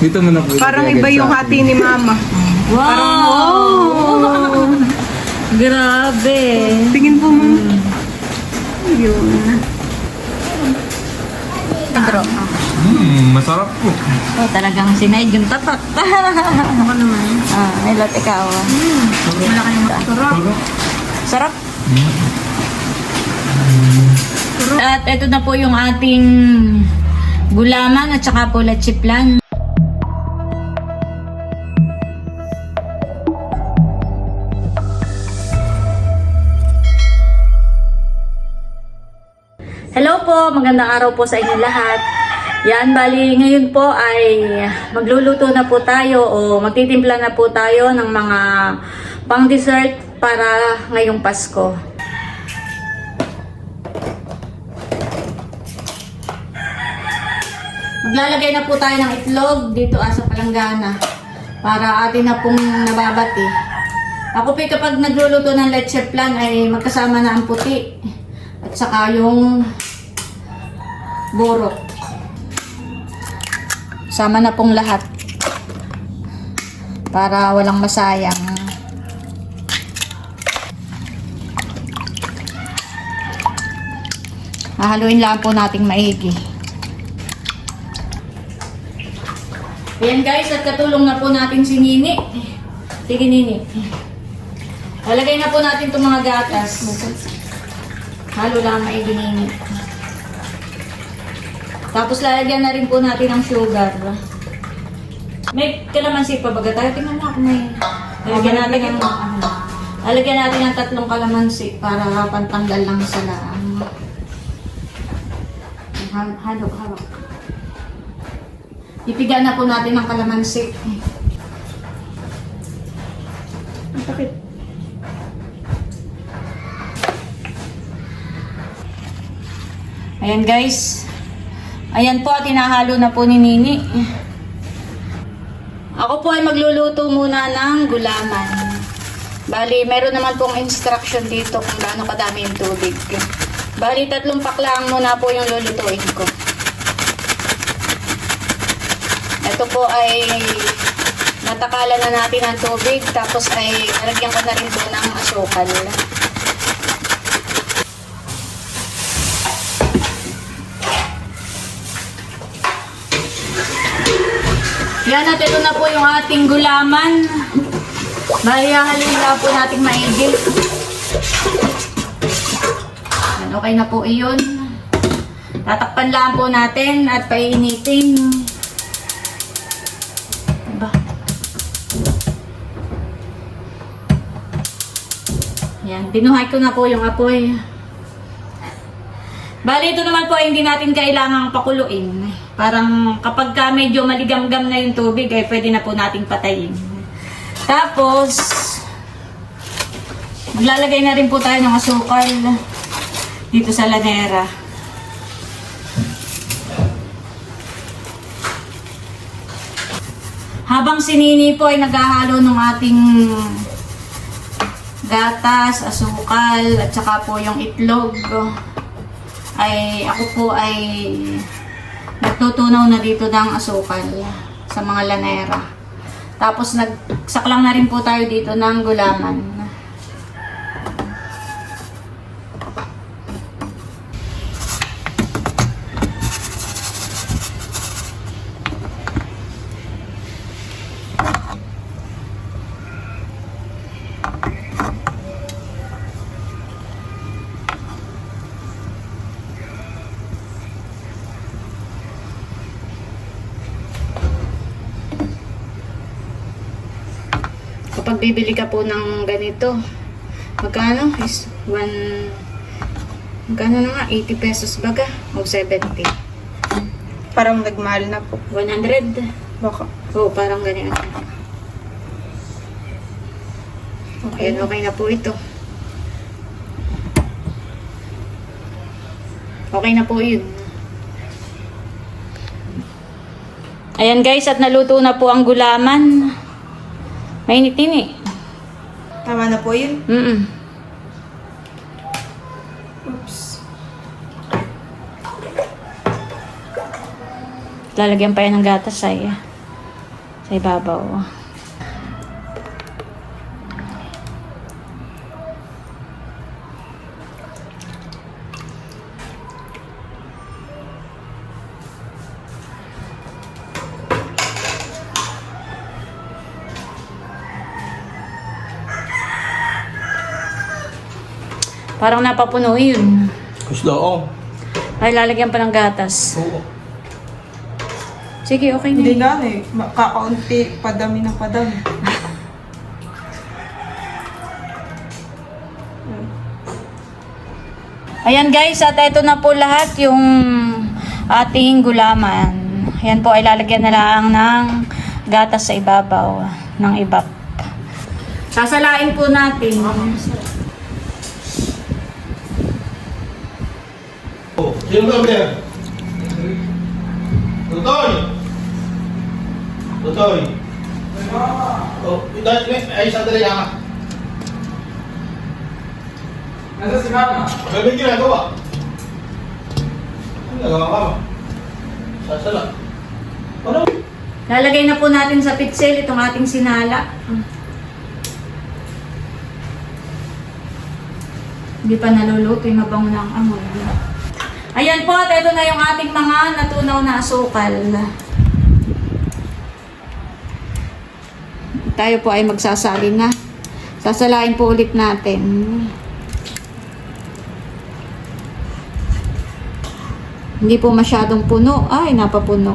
Dito mo na po. Parang iba yung sa hati ni Mama. Wow! Grabe. Tingin po mo. Yun. Pedro. Hmm, masarap po. Oh, talagang sinaid yung tapat. Ako naman. ah, nilot ikaw. Malaki yung sarap. Sarap. At ito na po yung ating gulaman at saka po lechiplan. Po, magandang araw po sa inyo lahat. Yan, bali ngayon po ay magluluto na po tayo o magtitimpla na po tayo ng mga pang dessert para ngayong Pasko. Maglalagay na po tayo ng itlog dito ah, sa palanggana para atin na pong nababati. Ako po kapag nagluluto ng leche plan ay magkasama na ang puti at saka yung borok. Sama na pong lahat para walang masayang. Hahaluin lang po nating maigi. Ayan guys, at katulong na po natin si Nini. Sige Nini. Lalagay na po natin itong mga gatas. Halo lang maigi Nini. Tapos lalagyan na rin po natin ng sugar. May kalamansi pa baga tayo? Tingnan mo ako may... Lalagyan natin ng... ano, lalagyan natin ng tatlong kalamansi para pantanggal lang sa laang. Halo, halo. halo. Ipiga na po natin ng kalamansi. Ang sakit. Ayan guys. Ayan po, tinahalo na po ni Nini. Ako po ay magluluto muna ng gulaman. Bali, meron naman pong instruction dito kung gaano kadami yung tubig. Bali, tatlong paklaan muna po yung lulutuin ko. Ito po ay natakalan na natin ng tubig tapos ay nalagyan ko na rin po ng asukal. Yan at ito na po yung ating gulaman. Mahihahalin na po nating maigi. Yan, okay na po iyon. Tatakpan lang po natin at painitin. Ba? Yan, binuhay ko na po yung apoy. Bali, ito naman po hindi natin kailangang pakuluin. Parang kapag ka medyo maligamgam na yung tubig, ay pwede na po nating patayin. Tapos, maglalagay na rin po tayo ng asukal dito sa lanera. Habang si Nini po ay naghahalo ng ating gatas, asukal, at saka po yung itlog, ay ako po ay nagtutunaw na dito ng asukal sa mga lanera. Tapos nagsaklang na rin po tayo dito ng gulaman. Kapag bibili ka po ng ganito, magkano? Is one... Magkano na nga? 80 pesos baga? O 70? Parang nagmahal na po. 100? Baka. Oo, parang ganyan. Okay, okay na po ito. Okay na po yun. Ayan guys, at naluto na po ang gulaman. Mainit din eh. Tama na po yun. Mm Oops. Lalagyan pa yan ng gatas ay. Sa ibabaw. Parang napapuno yun. Gusto ko. Ay, lalagyan pa ng gatas. Oo. Sige, okay na. Hindi na eh. Kakaunti, padami ng padami. Ayan guys, at ito na po lahat yung ating gulaman. Ayan po ay lalagyan na lang ng gatas sa ibabaw ng ibap. Sasalain po natin. Sino ba order? Tutoy! Tutoy! Oh, ay sandali lang. Nasa si Mama? Ano yung ginagawa? Ano ginagawa ka ba? Sasala. Ano? Lalagay na po natin sa pitsel itong ating sinala. Hindi pa naluluto, yung mabango na ang amoy. Ayan po, at ito na yung ating mga natunaw na asukal. Tayo po ay magsasali na. Sasalain po ulit natin. Hindi po masyadong puno. Ay, napapuno.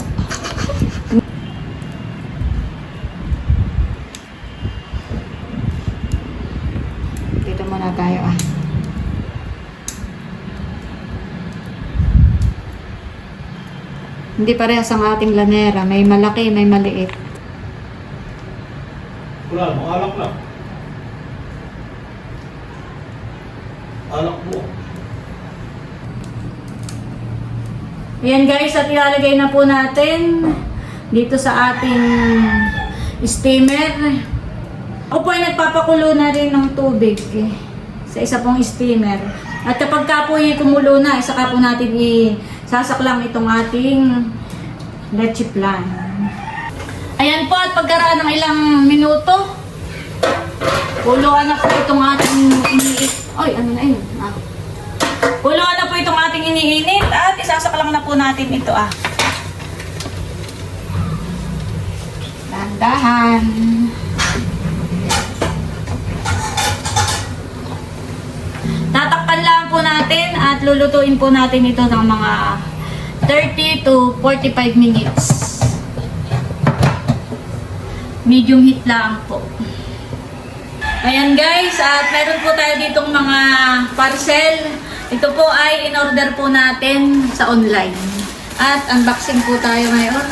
Dito muna tayo ah. Hindi parehas ang ating lanera. May malaki, may maliit. Wala, mga alak lang. Alak mo. Ayan guys, at ilalagay na po natin dito sa ating steamer. Ako po ay nagpapakulo na rin ng tubig eh, sa isa pong steamer. At kapag ka po yung kumulo na, isa ka po natin isasaklang itong ating leche plan. Ayan po, at pagkaraan ng ilang minuto, kuluan na po itong ating iniit. Ay, ano na yun? Ah. Kuluan na po itong ating iniinit at isasaklang na po natin ito ah. Dahan-dahan. Po natin at lulutuin po natin ito ng mga 30 to 45 minutes. Medium heat lang po. Ayan guys, at meron po tayo ditong mga parcel. Ito po ay in-order po natin sa online. At unboxing po tayo ngayon.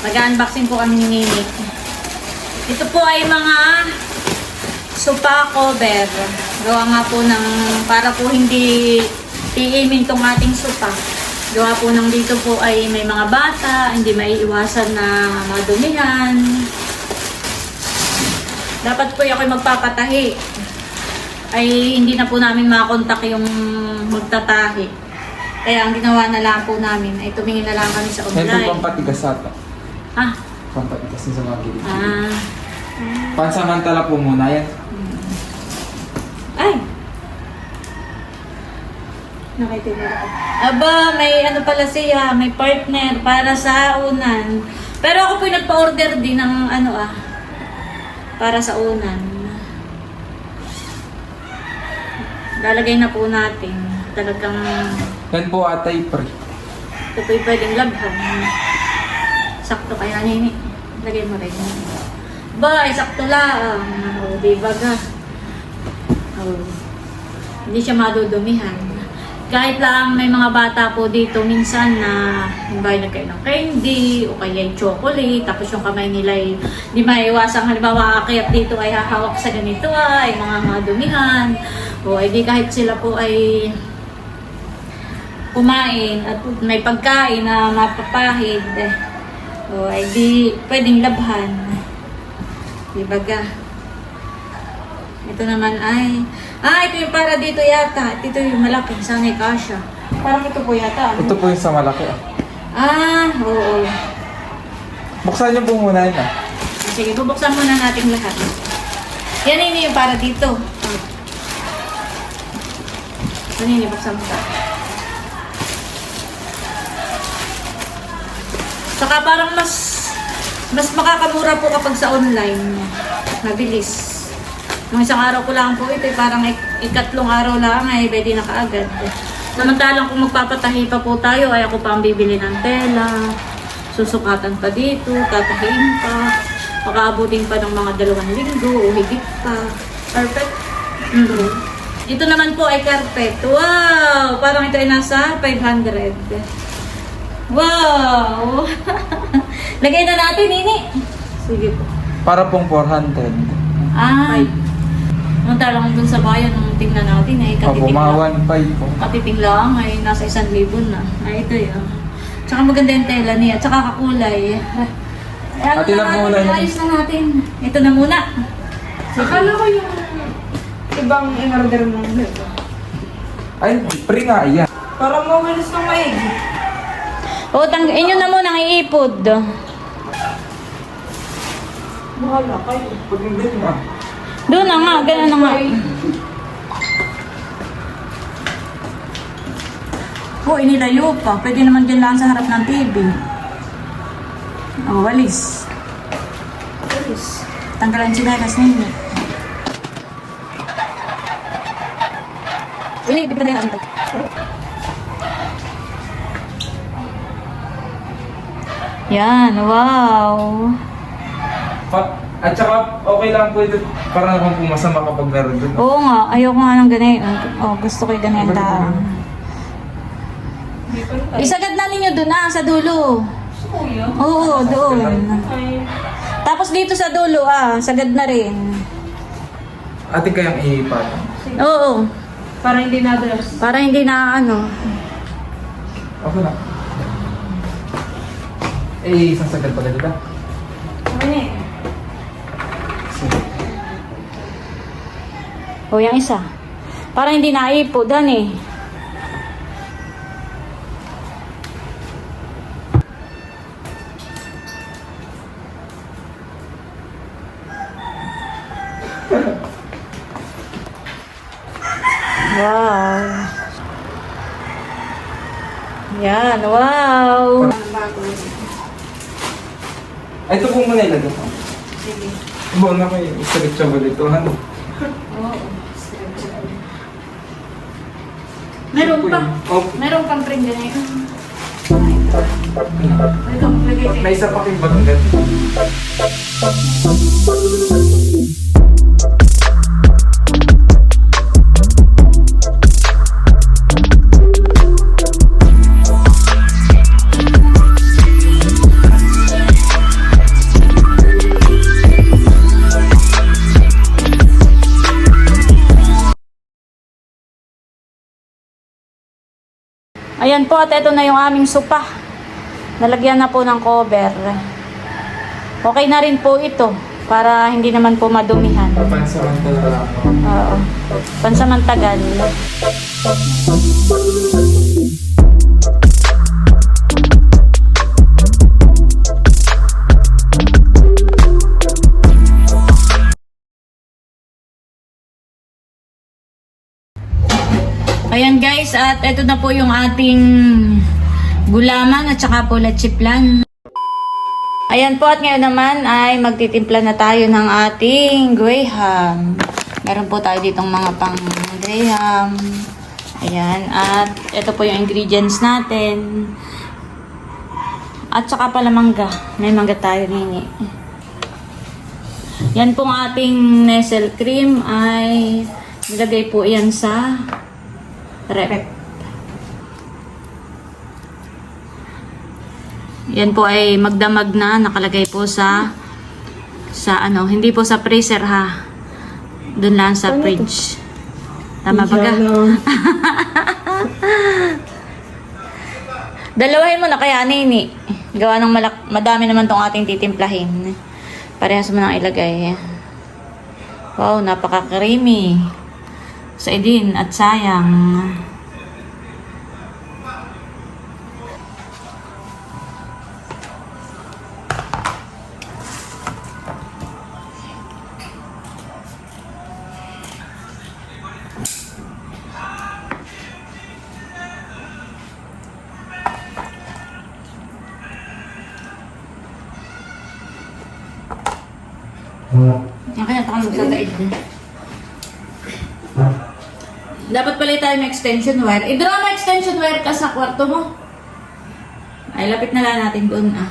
Mag-unboxing po kami ni Nini. Ito po ay mga sopa cover. Gawa nga po ng, para po hindi tiimin tong ating sopa. Gawa po ng dito po ay may mga bata, hindi maiiwasan na madumihan. Dapat po ako magpapatahi. Ay hindi na po namin makontak yung magtatahi. Kaya ang ginawa na lang po namin ay tumingin na lang kami sa Ito online. pampatigas ata. Ah, Pampatigas sa mga gilid. ah. Pansamantala po muna yan. Ay! Nakitira ako. Aba, may ano pala siya, may partner para sa unan. Pero ako po yung nagpa-order din ng ano ah, para sa unan. Lalagay na po natin. Talagang Yan po atay pre. ito po yung pwedeng labhan. Sakto kaya nini. Lagay mo rin. Ba, sakto lang. O, di ba? Oh. Hindi siya madudumihan. Kahit lang may mga bata po dito minsan na hindi nagkain ng candy o kaya yung chocolate tapos yung kamay nila ay di maiwasang halimbawa akayat dito ay hahawak sa ganito ay mga madumihan o ay di kahit sila po ay kumain at may pagkain na mapapahid o ay di pwedeng labhan di ba? Ito naman ay... Ah, ito yung para dito yata. Ito yung malaki. Sana'y kasha. Parang ito po yata. ano? Ito po yung sa malaki ah. Ah, oo. Buksan niyo po muna yun ah. Sige, bubuksan muna natin lahat. Yan ini yung para dito. Ano yun, buksan mo ka. Saka parang mas mas makakamura po kapag sa online. Mabilis. Nung isang araw ko lang po ito, eh, parang ik- ikatlong araw lang ay pwede na kaagad. Samantalang kung magpapatahi pa po tayo, ay ako pa ang bibili ng tela, susukatan pa dito, tatahiin pa, makaabutin pa ng mga dalawang linggo o higit pa. Perfect. Mhm. Ito naman po ay carpet. Wow! Parang ito ay nasa 500. Wow! Lagay na natin, Nini. Sige po. Para pong 400. Ah. Samantalang dun sa bayan, nung tingnan natin ay Opo, katiting lang. 1.5 po. Katiting lang ay nasa 1,000 na. Ay, ito yun. Tsaka maganda yung tela niya. Tsaka kakulay. Ay, ano Ate na lang natin, muna yun. ayos na natin. Ito na muna. Akala ko yung ibang in-order mo. Ay, free nga yan. Para mabilis ng maigi. O, tang inyo na muna ang iipod. Bahala kayo. Pag hindi nga. Doon na nga, ganun na nga. O, inilayo pa. Pwede naman dyan lang sa harap ng TV. O, walis. Walis. Tanggalan si Dagas ninyo. Ini, di pa rin natin. Yan, wow. Pa- at saka, okay lang po ito. Para naman po masama kapag meron dun. Oo nga, ayoko nga ng ganyan. Oh, gusto ko yung ganyan taong. Isagad na ninyo doon ah, sa dulo. Oo, doon. Tapos dito sa dulo ah, sagad na rin. Ate kayang iipan. Oo, para hindi na-dress. para hindi na ano. Okay na. Eh, isang sagad pala dito. Ay, O, yung isa. Para hindi naipo, dan eh. Wow. Yan, wow. Ay, ito po muna ilagay ko. sige. Buwan na kayo. Stretchable ito. Ano? Meron pa. Opo. Meron pang. Ito, lagay kayo. May isa pa kayong bagong Ayan po, at ito na yung aming supa. Nalagyan na po ng cover. Okay na rin po ito para hindi naman po madumihan. Pansamantala lang. Oo. Pansamantagal. Ayan guys, at ito na po yung ating gulaman at saka po lechiplan. Ayan po at ngayon naman ay magtitimpla na tayo ng ating graham. Meron po tayo ditong mga pang graham. Ayan, at ito po yung ingredients natin. At saka pala mangga. May mangga tayo nini. Yan pong ating nestle cream ay nilagay po yan sa rep. Yan po ay magdamag na nakalagay po sa sa ano, hindi po sa freezer ha. Doon lang sa fridge. Tama ba ga? Dalawahin mo na kaya nini. Gawa ng malak madami naman tong ating titimplahin. Parehas mo nang ilagay. Wow, napaka-creamy. Sa idin at sayang. Dapat pala tayo may extension wire. I-draw mo extension wire ka sa kwarto mo. Ay, lapit na lang natin doon ah.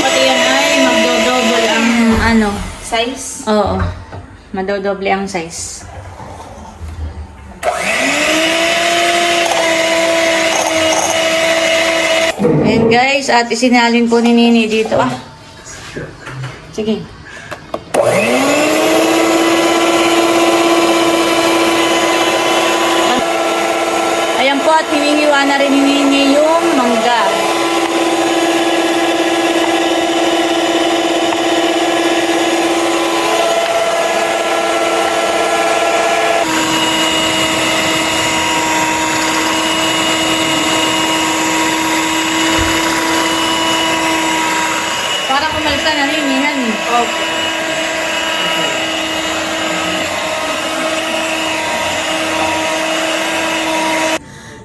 Pati yan ay magdodouble ang ano. Size? Oo. Madodoble ang size. Ayan guys, at isinalin po ni Nini dito. Ah. Sige. Ayan po at hinihiwa na rin ni Nini yung mangga. Para kumalsa na rin, yan. Opo.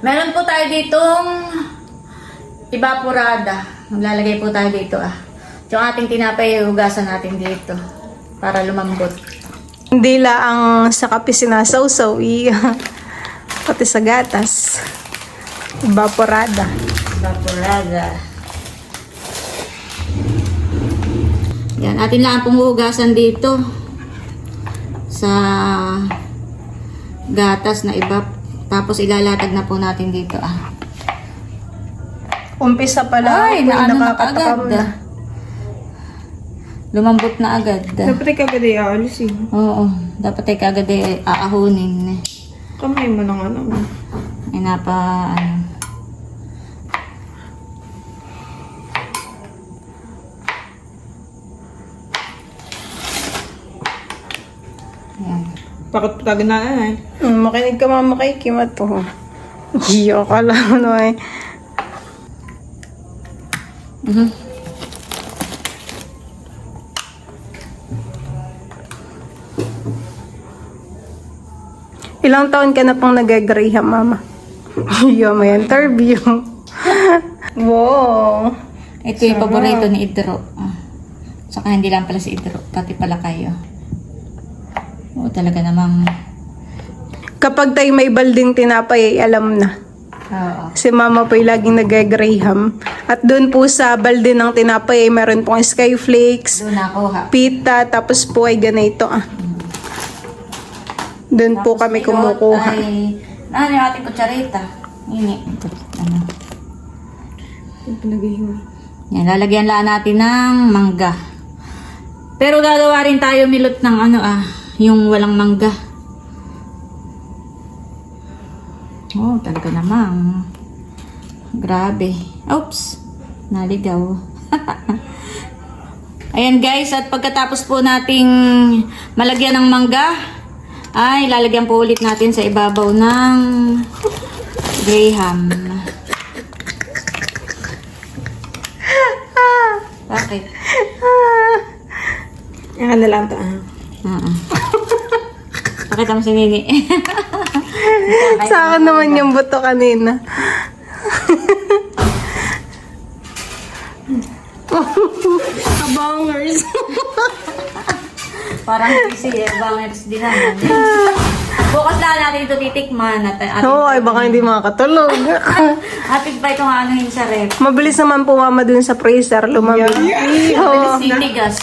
Meron po tayo ditong evaporada. Maglalagay po tayo dito ah. Yung ating tinapay, hugasan natin dito. Para lumambot. Hindi lang sa kape sinasawsaw, pati sa gatas. Evaporada. Evaporada. Yan, atin lang pong hugasan dito. Sa gatas na ibap. Tapos ilalatag na po natin dito ah. Umpisa pala Ay, ako, naano na agad. Lumambot na agad. Dapat ka ba di aalisin? Oo, dapat ay kagad ay aahunin. Kamay mo ng ano. Ay napa, ano. Bakit pag na eh? Mm, makinig ka mama kay Kim at to. Giyo ka lang ano eh. Mhm. Ilang taon ka na pong nag-graham, mama? Iyo, may interview. wow. Ito yung paborito ni Idro. Saka hindi lang pala si Idro, pati pala kayo. Oo, talaga namang... Kapag tayo may balding tinapay, ay alam na. Oo. Si mama po ay laging nag-graham. At doon po sa balde ng tinapay ay meron pong skyflakes, Doon nakuha. pita, tapos po ay ganito ah. Doon po kami kumukuha. Ay, ano yung ating kutsarita? Ini. Ito, ano. Yan, lalagyan lang natin ng mangga. Pero gagawa rin tayo milot ng ano ah, yung walang mangga. Oh, talaga namang. Grabe. Oops. Naligaw. Ayan guys, at pagkatapos po nating malagyan ng mangga, ay lalagyan po ulit natin sa ibabaw ng graham. Bakit? Yan na lang to ah. Oo. Pakita mo si Nini. Sa akin naman yung buto kanina. Kabangers. Parang kasi eh, bangers din naman. Bukas lang natin ito titikman at ating Oo, ay baka hindi makakatulog. Ating pa itong ano yung sa rep. Mabilis naman po mama dun sa freezer lumamig. Mabilis titigas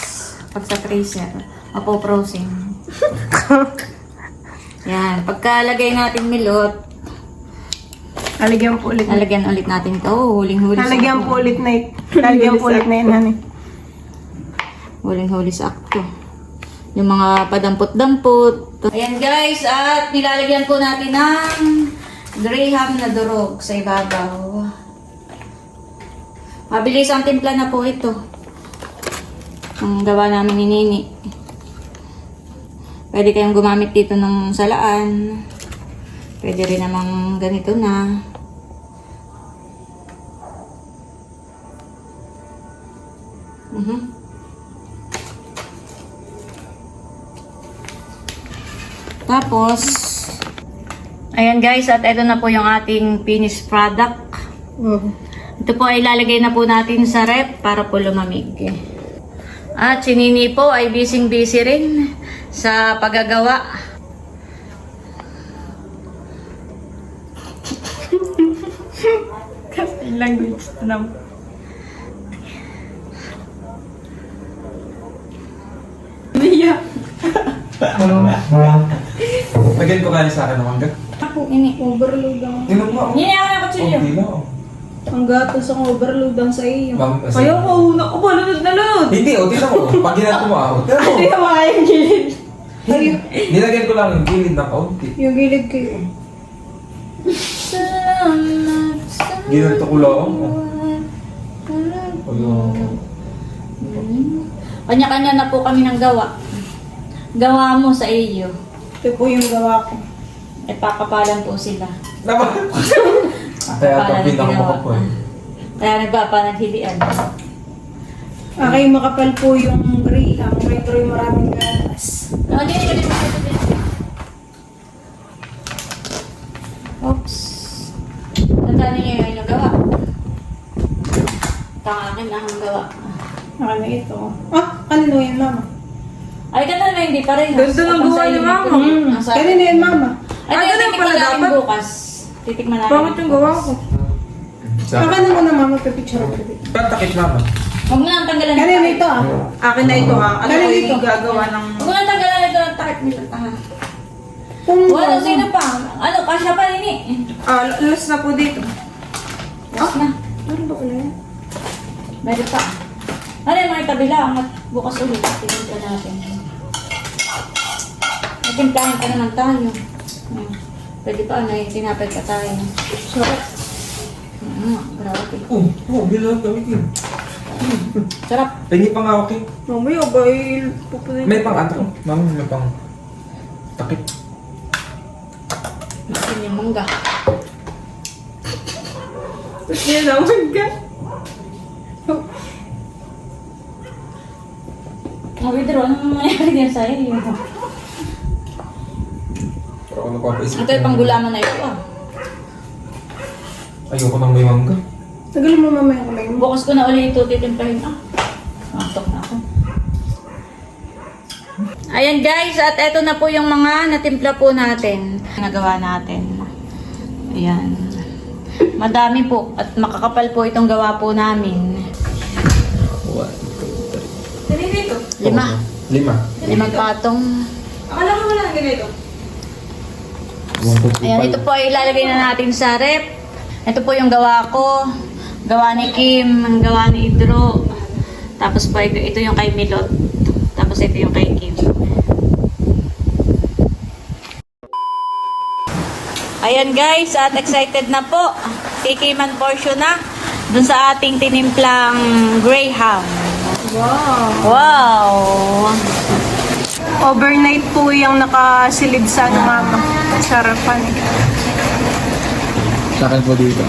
pag sa freezer. Mapoprosin. Yan. Pagkalagay natin milot, Lalagyan po ulit. lalagyan ulit natin ito. Oh, huling-huli sa Lalagyan po ulit na Lalagyan po ulit na yun, honey. Huling-huli sa akto. Yung mga padampot-dampot. Ayan guys, at nilalagyan po natin ng graham na durog sa ibabaw. Mabilis ang timpla na po ito. Ang gawa namin ni Nini. Pwede kayong gumamit dito ng salaan. Pwede rin namang ganito na. Uh -huh. Tapos, ayan guys, at ito na po yung ating finished product. Wow. Ito po ay lalagay na po natin sa rep para po lumamig. At si Nini po ay busy-busy rin sa paggagawa. Language na. Niya. Again ko kaya sa akin ng mangga. Ako, ini. Overload ang... Inom mo. Nini, ako na kutsilyo. Okay lang. oh. Ang gatos ang overload ang sa iyo. Ma'am, kasi- Ayaw ko, una ko? Lunod na lunod. Hindi, o, tingnan mo. Pag ginagawa mo, tingnan mo. Hindi ka makayang gilid. Nilagyan ko lang yung gilid na kaunti. Yung gilid kayo. Salamat sa Ginanto ko lang. Ayun. Kanya-kanya na po kami ng gawa. Gawa mo sa iyo. Ito po yung gawa ko. Ay pakapalan po sila. Naman. Kaya ito Pakapalan pinaka ginawa. mo po eh. Kaya nagpapanaghilian. Akay makapal po yung gray. Ang retro yung maraming Oops. Tandaan niyo yun yung gawa. Ito ang akin lang ang gawa. Ano ito? Ah, kanino yan, mama? Ay, ganda na hindi pareho. Ganda ng gawa ni Mama. Mm. Kanino yan, mama? Ay, Ah, ganun pala dapat? bukas. Titikman natin. Bakit yung gawa ko? Sa Ah, na, mama? Pipicture ko. Ba't takip mama? Huwag mo lang tanggalan Kanino takip. ito, ah? Akin na ito ha. Ano ko ito? gagawa ng... Huwag mo lang tanggalan nila. Tanga. Kung Wala, sino pa? Ano, kasya pa rin eh. Ah, last na po dito. Yes na. Meron ba ulit? Meron pa. Ano yung mga itabi lang at bukas ulit. Tingnan pa natin. Natimplahan pa naman tayo. Hmm. Pwede pa, may tinapay pa tayo. Sarap. Hmm, grabe. Oh, oh, bilang gawin yun. Sarap. Pengi pang ako, King. Mamaya ba, pupunin May pang ato. Mama, may pang takip. Masin yung mangga. Yan naman ka. Mawithdraw, anong mangyayari niya sa'yo? Pero ako napapaisip. Ito yung panggulaman na ito ah. Ayoko nang may mangga. Tagalin mo mamaya mo. Bukas ko na ulit ito titimplahin. Ah, ako. Ayan guys, at eto na po yung mga natimpla po natin. Nagawa natin. Ayan. Madami po at makakapal po itong gawa po namin. One, Kanino ito? Lima. Lima. Limang patong. Akala ko wala ganito. Two, three, Ayan, ito po ay ilalagay na natin sa rep. Ito po yung gawa ko. Gawa ni Kim, ang gawa ni Idro. Tapos po ito, ito yung kay Milot. Tapos ito yung kay Kim. Ayan guys, at excited na po. Tikiman portion na. Dun sa ating tinimplang Greyhound. Wow. Wow! Overnight po yung nakasilid sa ano, mama. Sarapan. Sa akin po dito.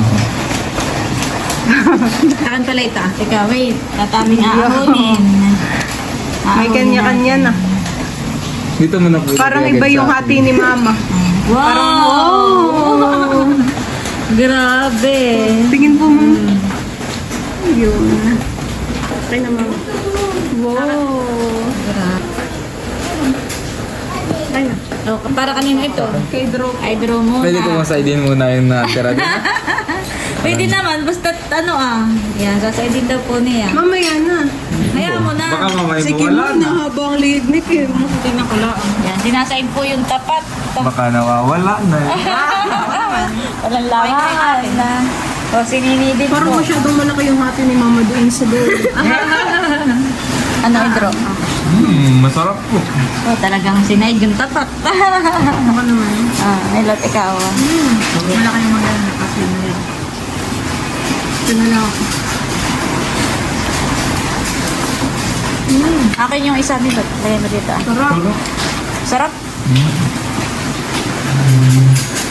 Saan pala ito? Teka, wait. Tataming aahonin. May kanya-kanya na. Dito mo na po. Parang iba yung hati ni mama. Wow! Grabe! Tingin po mo. Yun. Okay na mama. Wow. Ay na. Oh, para kanino ito? Kay Drew. Ay, draw mo Pwede ko na. masaidin muna yung natira dito. Pwede naman, basta ano ah. Yan, sasaydin daw po niya. Mamaya na. Hayaan mo na. Baka mamay mo Sige wala mo na. na habang lead ni Kim. Tingnan ko lang. Yan, sinasaid po yung tapat. Baka nawawala na. Walang laman na. O, sininidin Parang po. masyadong malaki yung hati ni mama doon sa dulo. Ano, Idro? Hmm, masarap po. Oh, talagang sinaid yung tapat. Ano naman? ah, nilot ikaw. ah. Malaki yung mga kasi yun. Ito na lang ako. Akin yung isa nilot. Lagay mo dito. ah. Sarap. Sarap.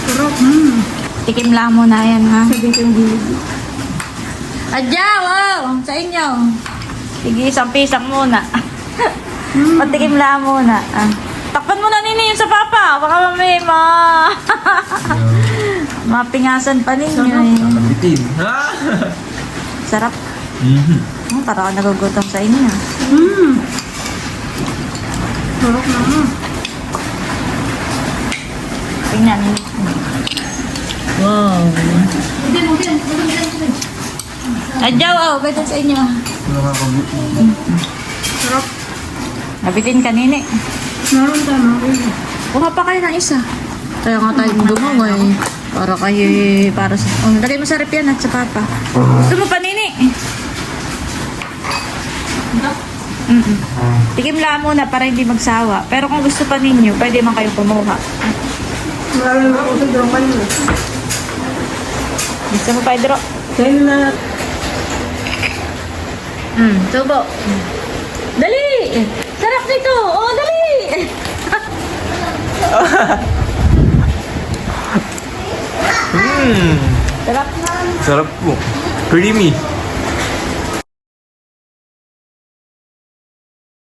Sarap. Mm. Tikim lang muna yan, ha? Sabihin ko yung gilid. Adya, wow! Sa inyo. Sige, isang pisang muna. Patikim lang muna. Ah. Takpan mo na nini yun sa papa. Baka may ma... Mapingasan pa ninyo eh. Bitin. Ha? Sarap. Mhm. Oh, para ako nagugutom sa inyo. Sarap naman. Tingnan. Wow. Adyaw, oh, beto sa inyo. Sarap. Nabitin kanini. Meron tayo mga Kuha pa kayo ng isa. Kaya nga tayo dumungay. Para kayo, para sa... Oh, lagay mo sa rep yan at sa papa. Gusto mo panini? Tikim lang muna para hindi magsawa. Pero kung gusto pa ninyo, pwede man kayo kumuha. Marami na ako sa drama nila. Gusto mo, Pedro? Kaya na Mm, tubo. Dali! Sarap nito! Oh, dali! Mm. Sarap. Sarap po. Creamy.